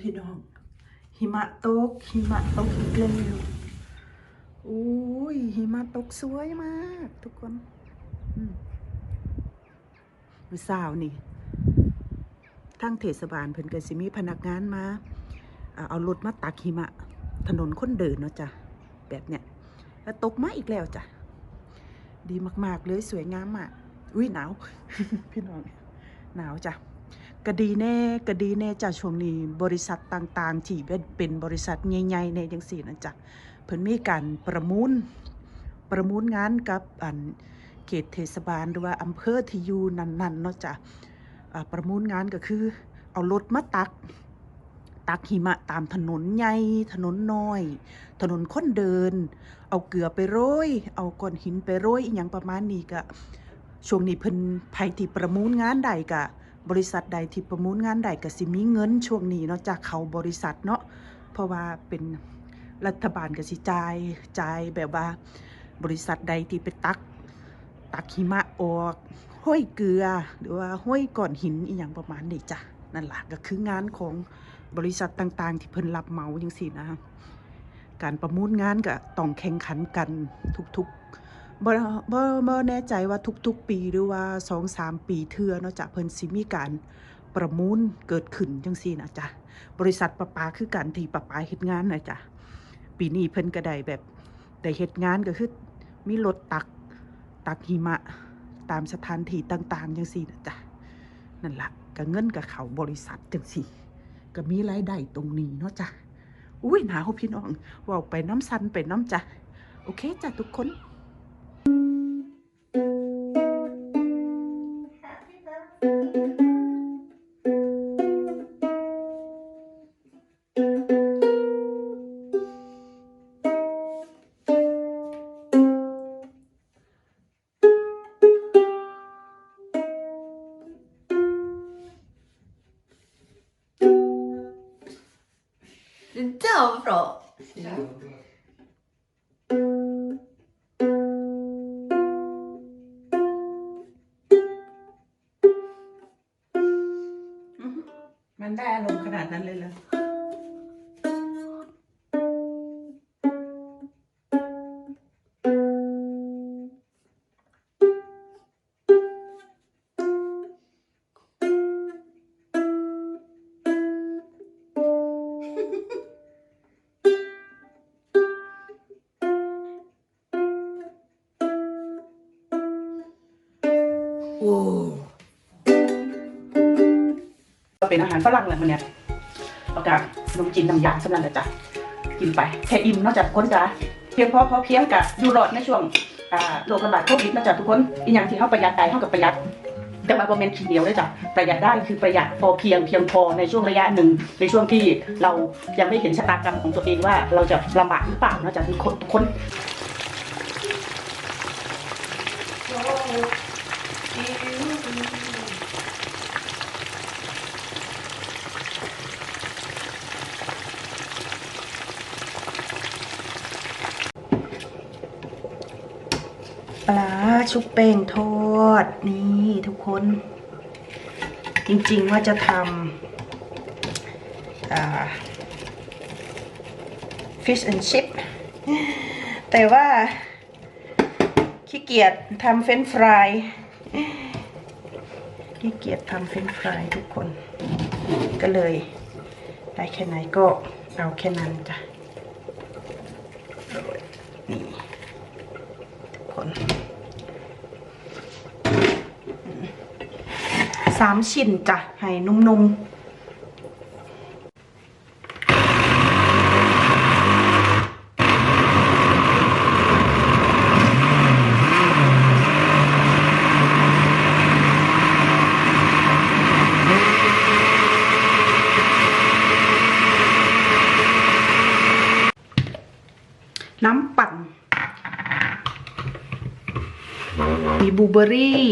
พี่น้อง หิมะตก หิมะตกอีกแล้วอุ้ยหิมะตกสวยมาก ทุกคนมือเช้านี่ทั้งเทศบาลเพิ่นกสิมีพนักงานมาอ่าเอารถมาตักหิมะ ถนนคนเดินเนาะจ้ะ แบบเนี้ยแล้วตกมาอีกแล้วจ้ะ ดีมาก ๆ เลยสวยงามมากอุ้ยหนาว พี่น้องหนาวจ้ะ ก็ดีแน่ก็ดีแน่จ้ะช่วงนี้บริษัทต่างๆ ที่เป็นบริษัทใหญ่ๆในจังสี่นะจ๊ะเพิ่นมีการประมูลประมูลงานกับอันเขตเทศบาลหรือว่าอำเภอที่อยู่นั้นๆเนาะจ้ะประมูลงานก็คือ เอารถมาตัก ตักหิมะตามถนนใหญ่ถนนน้อย ถนนคนเดิน เอาเกลือไปโรย เอาก้อนหินไปโรยอีหยังประมาณนี้ก็ช่วงนี้เพิ่นไผที่ประมูลงานใดก็ บริษัทใดที่ประมูลงานใดก็สิมีเงินช่วงนี้เนาะจากเขาบริษัทเนาะเพราะว่าเป็นรัฐบาลก็สิจ่ายจ่ายแบบว่า บริษัทใดที่ไปตัก ตักหิมะออกห้อยเกลือ หรือว่าห้อยก้อนหินอีหยังประมาณนี้จ้ะนั่นแหละก็คืองานของบริษัทต่างๆ ที่เพิ่นรับเหมาจังซี่นะ การประมูลงานก็ต้องแข่งขันกันทุกๆ บ่บ่บ่แน่ใจว่าทุกๆปีหรือว่าสองสามปีเทื่อเนาะจ้ะเพิ่นสิมีการประมูลเกิดขึ้นจังซี่นะจ๊ะบริษัทประปาคือการที่ประปาเฮ็ดงานนะจ๊ะปีนี้เพิ่นก็ได้แบบได้เฮ็ดงานก็คือมีรถตักตักหิมะตามสถานที่ต่างๆจังซี่นะจ๊ะนั่นละก็เงินกับเขาบริษัทจังซี่ก็มีรายได้ตรงนี้เนาะจ้ะอุ้ยหนาวพี่น้องว้าไปน้ำซันไปน้ำจ้ะโอเคจ้ะทุกคน มันได้อารมณ์ขนาดนั้นเลยเหรอ เป็นอาหารฝรั่งเลยมันเนี่ยประกาศขนมจีนน้ำยาสำหรับนะจ๊ะกินไปแค่อิ่มนอกจากคนจ้ะเพียงพอพอเพียงกับอยู่รอดในช่วงโรคระบาดโควิดนอกจากทุกคนอีกอย่างที่เขาประหยัดได้เขากับประหยัดแต่ว่าโมเมนต์ทีเดียวเลยจ้ะประหยัดได้คือประหยัดพอเพียงเพียงพอในช่วงระยะหนึ่งในช่วงที่เรายังไม่เห็นชะตากรรมของตัวเองว่าเราจะลำบากหรือเปล่านอกจากทุกคนทุกคน ป ชุบแป้งทอดนี่ทุกคน จริงๆว่าจะทำอ่า fish and chip แต่ว่าขี้เกียจทำเฟรนฟรายขี้เกียจทำเฟรนฟรายทุกคน ก็เลยได้แค่ไหนก็เอาแค่นั้นจ้ะนี่ คนสามชิ้นจ้ะ ให้นุ่มๆน้ำปั่น มีบูเบอร์รี่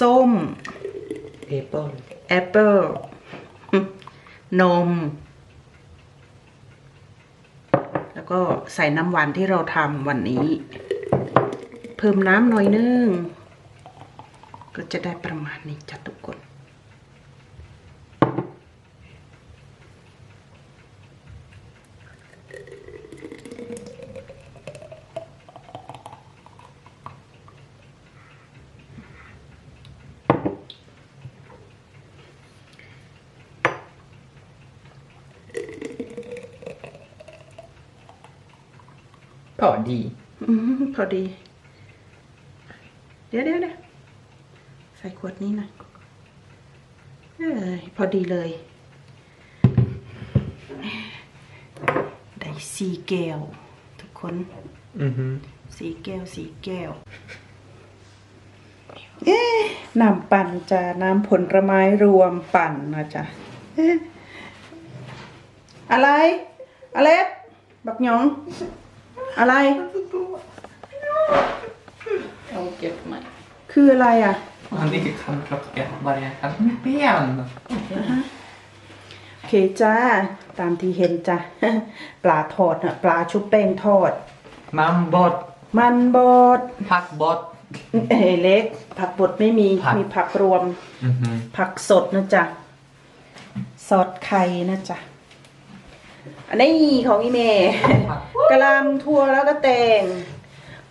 ส้ม เอเปิลแอปเปิลนม แล้วก็ใส่น้ำหวานที่เราทำวันนี้ เพิ่มน้ำหน่อยนึง ก็จะได้ประมาณนี้จ้ะทุกคน พอดี อืมพอดี เดี๋ยวเดี๋ยวเดี๋ยวใส่ขวดนี้หนะเอ้ยพอดีเลย ได้สี่แก้ว ทุกคนอือฮึสีแก้วสีแก้ว เอ๊ะน้ำปั่นจ้ะน้ำผลไม้รวมปั่นนะจ๊ะเอ๊ะอะไรอเล็กบักหยอง อะไร Jag åker på mig. คืออะไรอะ Han dricker kallklocka varje kväll med ben. โอเคจ้า ตามที่เห็นจ้ะ ปลาทอดนะปลาชุบแป้งทอด Man bort, มันบด pack bort. เอ้ยเล็ก ผักบดไม่มีผัก มีผักรวม Mhm. ผักสดนะจ๊ะซอสไข่นะจ๊ะอันนี้ของอีเมย์กะหลำทั่วแล้วก็แตง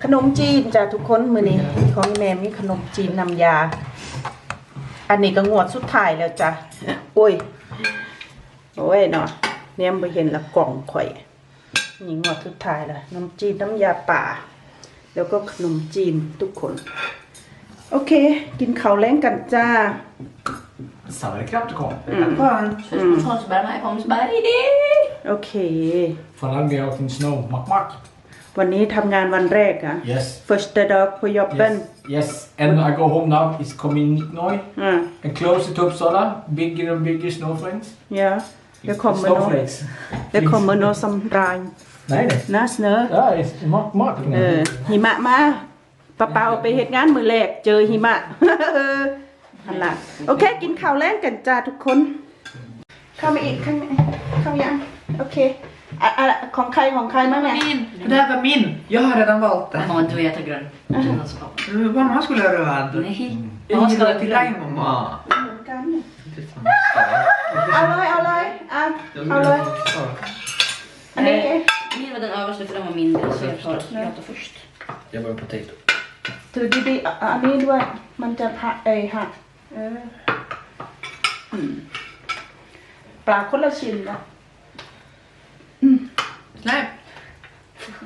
ขนมจีนจ้ะทุกคนมือนี้ของอีเมย์มีขนมจีนนำยา อันนี้ก็งวดสุดท้ายแล้วจ้ะโอ้ยโอ้ยเนาะเนี่ยไปเห็นละกล่องข่อยนี่งวดสุดท้ายแล้วน้ำจีนน้ำยาป่า แล้วก็ขนมจีนทุกคน โอเค กินข้าวแล้งกันจ้า Sauerkraut kom. Mm. Fan. Kör Småsberg med Pomsberg. โอเค Van lang weer out in snow. Mak mak. วันนี้ทำงานวันแรกอะ Yes. first dag på jobben Yes. Yes. And I go home now. It's coming now. อ่า And closer to Uppsala. Bigger and bigger snowflakes. เดี๋ยวเดี๋ยวคอมเมโน Snowflakes. เดี๋ยวคอมเมโนซัมราย Nej, nej. นะเสนอ Ja, it's mak mak. เออหิมะมาป้าเปาไปเหตุงานมือแรกเจอหิมะอันละโอเค กินข้าวแล้งกันจ้าทุกคน เข้ามาอีกข้างในเข้ายังโอเค อ่ะอ่ะของใครของใครบ้างเนี่ย Min. Det här var min. Jag har redan valt den. Mamma, du äter grön. Jonas och pappa. Uh, Mamma skulle ha röd. Nej. Jag Mamma ska gillar ha till grön. dig mamma. เหมือนกันเนี่ย Det är fan เอาเลยเอาเลยอ่ะเอาเลย อันนี้ Min var den översta för den var mindre så jag tar, jag tar först. Jag var potato. ถือดีๆอ่ะอันนี้ด้วย มันจะหักเอยหักเอออืมปลาคนละชิ้นนะ Nej.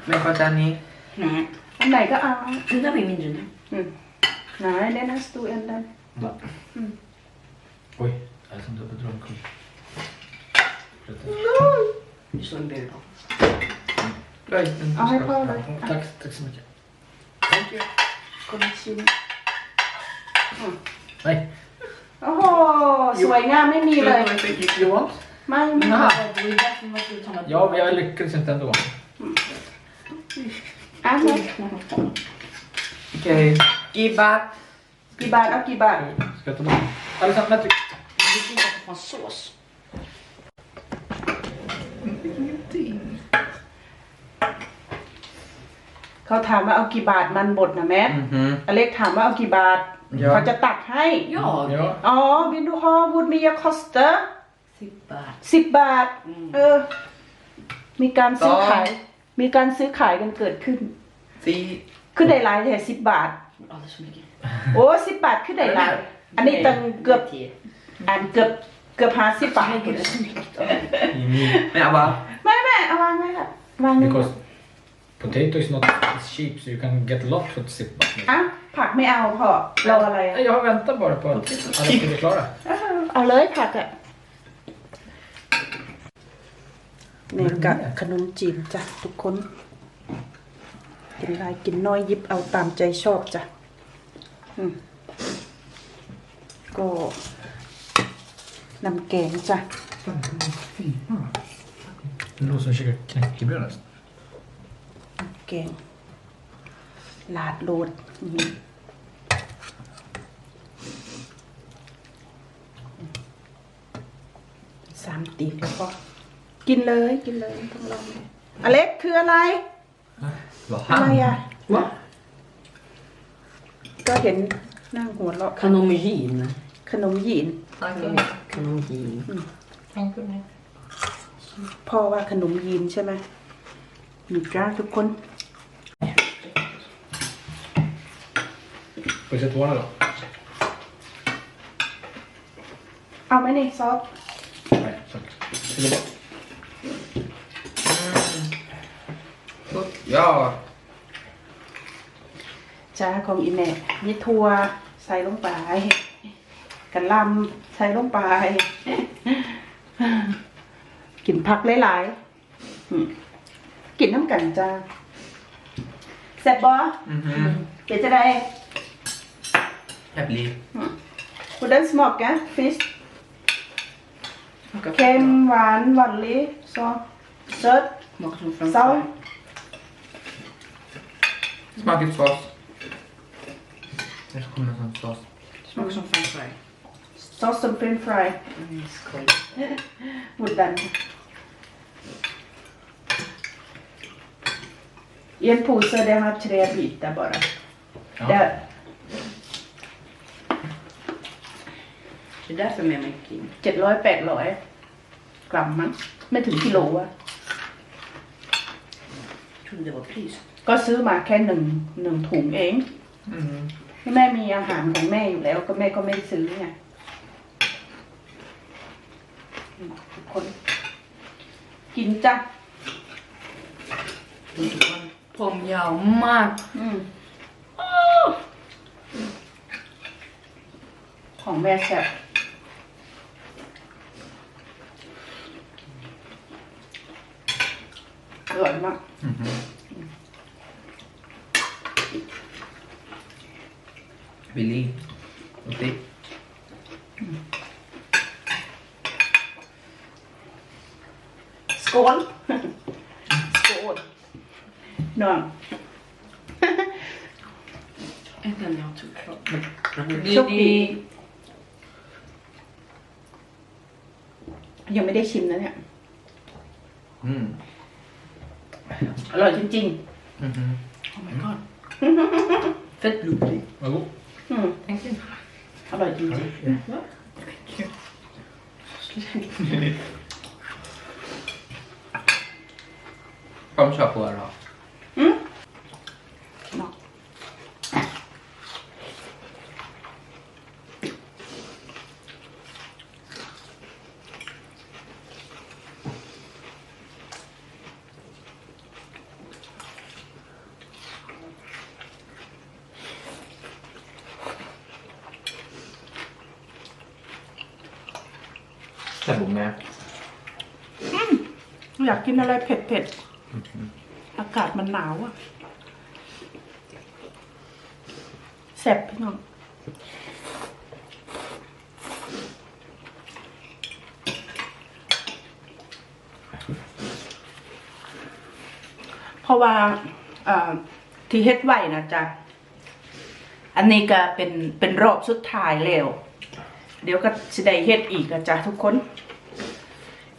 Men vad är ni? Nej. อันไหนก็เอา Den där var mindre nu. อืมไหนเล่นนะสตูเอ็นดัน Oj. Jag är som dubbeldragkung. Du såg en bild på. Oj, den เอาให้พ่อเลยอะ Tack, tack så mycket. คนละชิ้น Nej. โอ้โหสวยงามไม่มีเลย You want? ไม่ไม่ Jaha. Det var ju därför man skulle ta med Ja, men jag lyckades inte ändå. อ่ะเนี่ย Okej. Gibbat. กี่บาทเอากี่บาท Ska jag ta bort? Alexander, vänta. Det är fint att få en sås. เขาถามว่าเอากี่บาทมันบดนะแม่ Mhm. อเล็กถามว่าเอากี่บาท Ja. เขาจะตักให้ Ja. Ja. อ๋อ วินดูฮอวูดมียาคอสเตอร์ Super. สิบบาท อืม เออ มีการซื้อต่อขาย มีการซื้อขายกันเกิดขึ้น Si. ขึ้นได้หลายแต่สิบบาท Alldeles för mycket. โอ้สิบบาทขึ้นได้หลายอันนี้ตั้งเกือบ Tio. อันเกือบเกือบห้าสิบบาท Gud, det är så mycket. Men jag bara. ไม่ไม่เอาวางไว้ค่ะวางไว้ Because potato is not is cheap so you can get a lot for zip buck. อะผักไม่เอาพอรออะไรอะ Nej, Jag har väntat bara på att alla ska bli klara. เอาเอาเลยผักอะ เนี่กับขนมจีนจ้ะทุกคน กินหลายกินน้อยยิบเอาตามใจชอบจ้ะก็นำแกงจ้ะ Det låter som käkar knäckebröd nästan. แกงลาดโรดอืมสามตีบแล้วก็ กินเลยกินเลยไม่ต้องลองเลยอเล็กคืออะไร Vad อะไร han? อะ Va? ก็เห็นนั่งหัวเราะ Kanomgin. ขนมหยีน Kanomgin. พ่อว่าขนมยีนใช่ไหมมีจ้าทุกคน Får jag se tårna då? เอาไหมนี่ซอส Nej, tack. Fyller bort. Ja. จ้าของอีแม่มีทัวใส่ลงไปกระหลำใส่ลงไป กินผักหลายๆอืมกินน้ำกันจ้าแซ่บบ่ Mhm. เดี๋ยวจะได้ Jag blir. คุณดันสมอกแกฟิชเค็มหวานหวานลิซอสด Smakar som french Sour. fry. Smakar sås. Det kommer en sån sås. Smakar som french fry. ซอสสมเป็นฟราย Mm, skoj. หมดดัน I en påse det har tre bitar bara. Ja. Det, Det är därför med mig kring. เจ็ดร้อยแปดร้อยกรัมมั้งไม่ถึงกิโลอะ Jag trodde det var pris. ก็ซื้อมาแค่หนึ่งหนึ่งถุงเอง Mm. แม่มีอาหารของแม่อยู่แล้ว ก็แม่ก็ไม่ได้ซื้อไงทุกคน กินจ้ะ Pom yao mak. อืมของแม่แซ่บอร่อยมาก Mhm. Billy. Okej. สโกนสโกนน้อง Inte en jag tog klart. โชคดียังไม่ได้ชิมนะเนี่ย Mm. อร่อยจริง Mhm. Oh my god. Fett blodig. Vad god. ๆอืม Thank you. อร่อยจริง Kom kör på då. Sen bor med. อยากกินอะไรเผ็ดๆอากาศมันหนาวอะแซ่บพี่น้องเพราะว่าที่เฮ็ดไว้นะจ๊ะ อันนี้ก็เป็นเป็นรอบสุดท้ายแล้ว เดี๋ยวก็สิได้เฮ็ดอีกนะจ๊ะทุกคน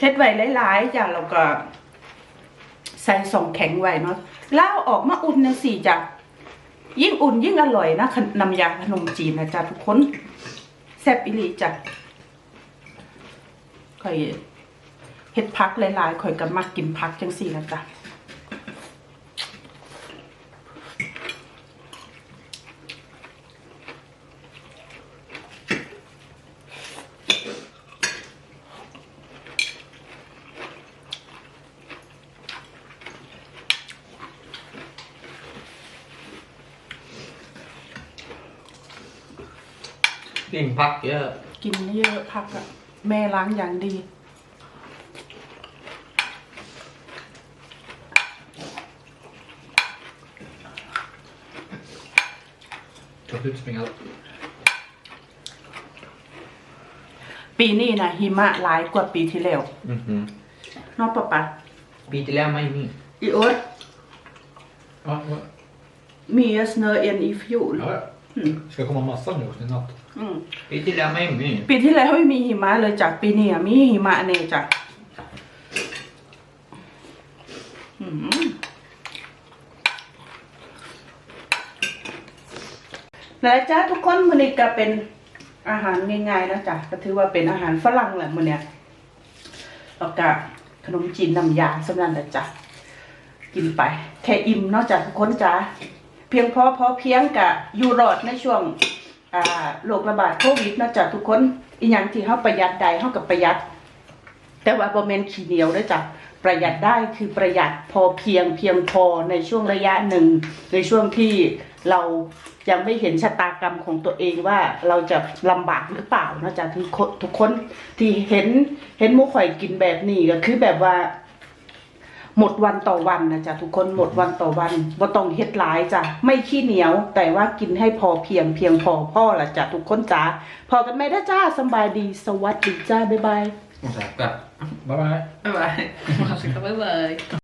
ฮ็ดไว้หลายๆอย่างเราก็ ใส่สองแข็งไว้เนาะแล้าออกมาอุ่นนะสิจ้ะยิ่งอุ่นยิ่งอร่อยนะน้ำยาขนมจีนนะจ๊ะทุกคนแซ่บอีหลีจ้ะข่อยเห็ดพักหลายๆข่อยก็มักกินพักจังสี่นะจ๊ะ Din pack, ja. กินเยอะพักอะแม่ล้างอย่างดี Klart utspringa allt. ปีนี้นะหิมะหลายกว่าปีที่แล้ว Mhm. เนอกปะปะ Bit till mig min. อีโอ๊ต Ja, ja. มี snö än i fjol ja. Mm. Ska komma massa nu också i natt. อืม Bit till mig min. ปีที่แล้วไม่มีหิมะเลยจากปีนี้อะมีหิมะเนจ้ะอืมแล้วจ้าทุกคนมันนี้ก็เป็นอาหารง่ายๆนะจ๊ะก็ถือว่าเป็นอาหารฝรั่งแหละมันเนี่ยแล้วก็ขนมจีนน้ำยาสำนันนะจ๊ะกินไป แค่อิ่มเนอกจากทุกคนจ้าเพียงพอพอเพียงกับอยู่รอดในช่วงอ่าโรคระบาดโควิดนอกจากทุกคนอีหยังที่เฮาประหยัดใดเฮากับประหยัด แต่ว่าบ่แม่นขี้เหนียวเด้อจ้ะประหยัดได้คือประหยัดพอเพียงเพียงพอในช่วงระยะหนึ่ง ในช่วงที่เรายังไม่เห็นชะตากรรมของตัวเองว่าเราจะลำบากหรือเปล่านะจ๊ะทุกคนทุกคนที่เห็นเห็นมุข่อยกินแบบนี้ก็คือแบบว่า หมดวันต่อวันนะจ๊ะทุกคนหมดวันต่อวันบ่ต้องเฮ็ดหลายจ้ะไม่ขี้เหนียว แต่ว่ากินให้พอเพียงเพียงพอพ่อละจ้ะทุกคนจ้าพอกันไหมนะจ้าสำบายดีสวัสดีจ้าบ๊ายบาย Och så här, ja. Bye bye. Bye bye. Bye bye.